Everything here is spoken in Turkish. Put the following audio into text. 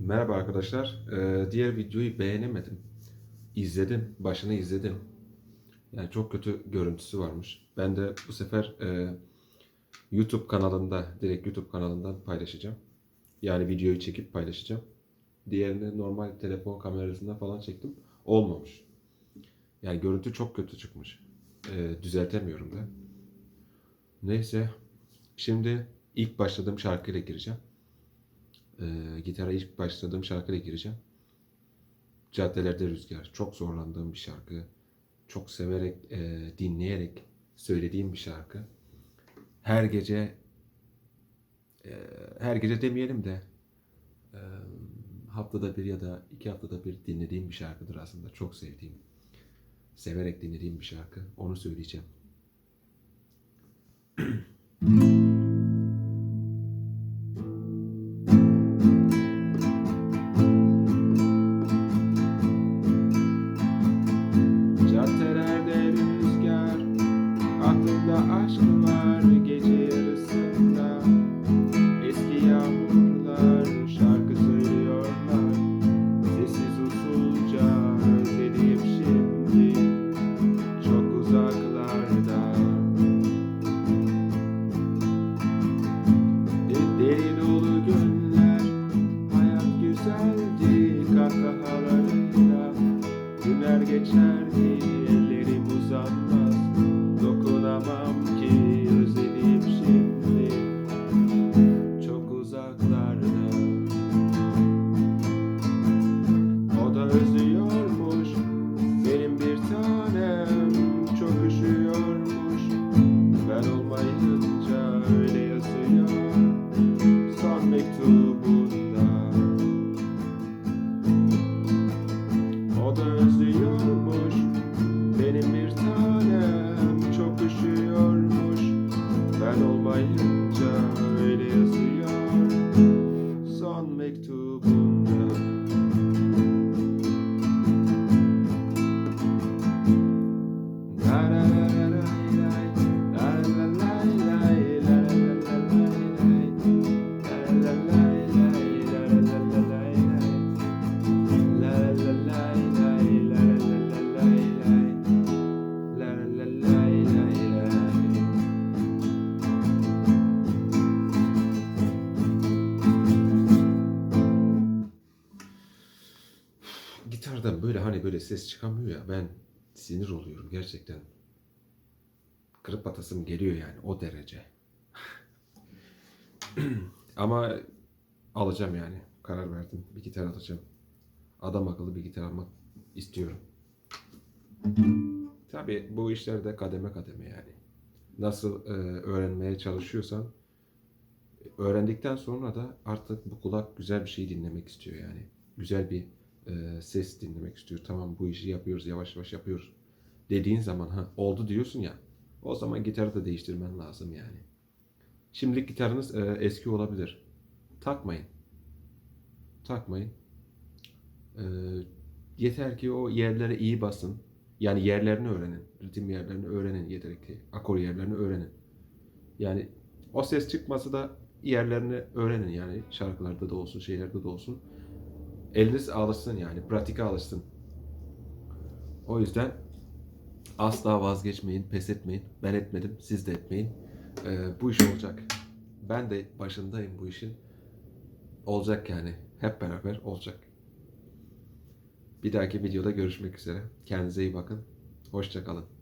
Merhaba arkadaşlar. Ee, diğer videoyu beğenemedim. İzledim, başını izledim. Yani çok kötü görüntüsü varmış. Ben de bu sefer e, YouTube kanalında, direkt YouTube kanalından paylaşacağım. Yani videoyu çekip paylaşacağım. Diğerini normal telefon kamerasında falan çektim. Olmamış. Yani görüntü çok kötü çıkmış. Ee, düzeltemiyorum da. Neyse. Şimdi ilk başladığım şarkıyla gireceğim. Ee, gitara ilk başladığım şarkıyla gireceğim. Caddelerde Rüzgar. Çok zorlandığım bir şarkı. Çok severek, e, dinleyerek söylediğim bir şarkı. Her gece e, her gece demeyelim de e, haftada bir ya da iki haftada bir dinlediğim bir şarkıdır aslında. Çok sevdiğim, severek dinlediğim bir şarkı. Onu söyleyeceğim. Gitardan böyle hani böyle ses çıkamıyor ya ben sinir oluyorum gerçekten. Kırıp atasım geliyor yani o derece. Ama alacağım yani. Karar verdim. Bir gitar alacağım. Adam akıllı bir gitar almak istiyorum. Tabii bu işlerde kademe kademe yani. Nasıl e, öğrenmeye çalışıyorsan öğrendikten sonra da artık bu kulak güzel bir şey dinlemek istiyor yani. Güzel bir e, ses dinlemek istiyor. Tamam bu işi yapıyoruz yavaş yavaş yapıyoruz. Dediğin zaman ha oldu diyorsun ya. O zaman gitarı da değiştirmen lazım yani. Şimdilik gitarınız e, eski olabilir. Takmayın. Takmayın. E, yeter ki o yerlere iyi basın. Yani yerlerini öğrenin. Ritim yerlerini öğrenin yeter ki. Akor yerlerini öğrenin. Yani o ses çıkması da yerlerini öğrenin yani. Şarkılarda da olsun, şeylerde de olsun. Eliniz alışsın yani. Pratike alışsın. O yüzden asla vazgeçmeyin, pes etmeyin. Ben etmedim, siz de etmeyin. Ee, bu iş olacak. Ben de başındayım bu işin. Olacak yani. Hep beraber olacak. Bir dahaki videoda görüşmek üzere. Kendinize iyi bakın. Hoşçakalın.